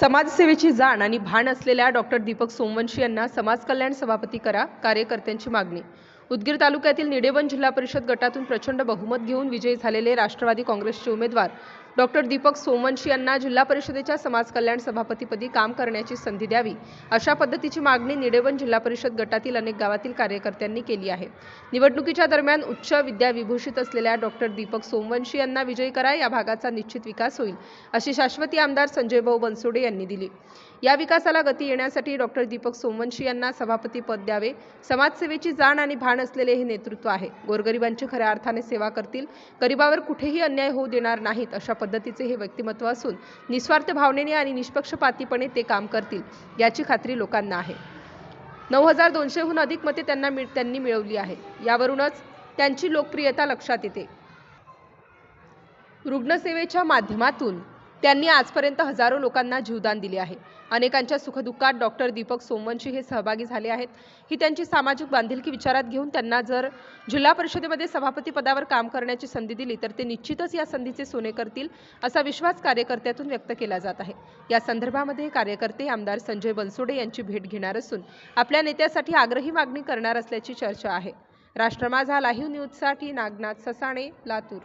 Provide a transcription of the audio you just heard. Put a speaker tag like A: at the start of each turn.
A: समाजसेवेची जाण आणि भान असलेल्या डॉक्टर दीपक सोमवंशी यांना समाज कल्याण सभापती करा कार्यकर्त्यांची मागणी. उदगीर तालुक्यातील निडेवन जिल्हा परिषद गटातून प्रचंड बहुमत घेऊन विजयी झालेले राष्ट्रवादी काँग्रेसचे उमेदवार डॉक्टर दीपक सोमवंशी यांना जिल्हा परिषदेच्या समाज कल्याण सभापतीपदी काम करण्याची संधी द्यावी अशा पद्धतीची मागणी निडेवन जिल्हा परिषद गटातील अनेक गावातील कार्यकर्त्यांनी केली आहे. निवडणुकीच्या दरम्यान उच्च विद्याविभूषित असलेल्या डॉक्टर दीपक सोमवंशी यांना विजयी करा या भागाचा निश्चित विकास होईल अशी शाश्वती आमदार संजय भाऊ बनसोडे यांनी दिली. या विकासाला गती येण्यासाठी डॉक्टर दीपक सोमवंशी यांना सभापती पद द्यावे समाजसेवेची जाण आणि भान असलेले हे नेतृत्व आहे. गोरगरिबांची खऱ्या अर्थाने सेवा करतील गरिबावर कुठेही अन्याय होऊ देणार नाहीत अशा पद्धतीचे हे व्यक्तिमत्व असून निस्वार्थ भावनेने आणि निष्पक्षपातीपणे ते काम करतील याची खात्री लोकांना आहे. नऊ हजार दोनशेहून अधिक मते त्यांना मिळ त्यांनी मिळवली आहे. यावरूनच त्यांची लोकप्रियता लक्षात येते. रुग्णसेवेच्या माध्यमातून त्यांनी आजपर्यंत हजारो लोकांना जीवदान दिले आहे. अनेकांच्या सुखदुःखात डॉक्टर दीपक सोमवंशी हे सहभागी झाले आहेत. ही त्यांची सामाजिक बांधिलकी विचारात घेऊन त्यांना जर जिल्हा परिषदेमध्ये सभापती पदावर काम करण्याची संधी दिली तर ते निश्चितच या संधीचे सोने करतील असा विश्वास कार्यकर्त्यातून व्यक्त केला जात आहे. या संदर्भामध्ये कार्यकर्ते आमदार संजय बनसोडे यांची भेट घेणार असून आपल्या नेत्यासाठी आग्रही मागणी करणार असल्याची चर्चा आहे. राष्ट्रमाज हा लाईव्ह न्यूजसाठी नागनाथ ससाणे लातूर.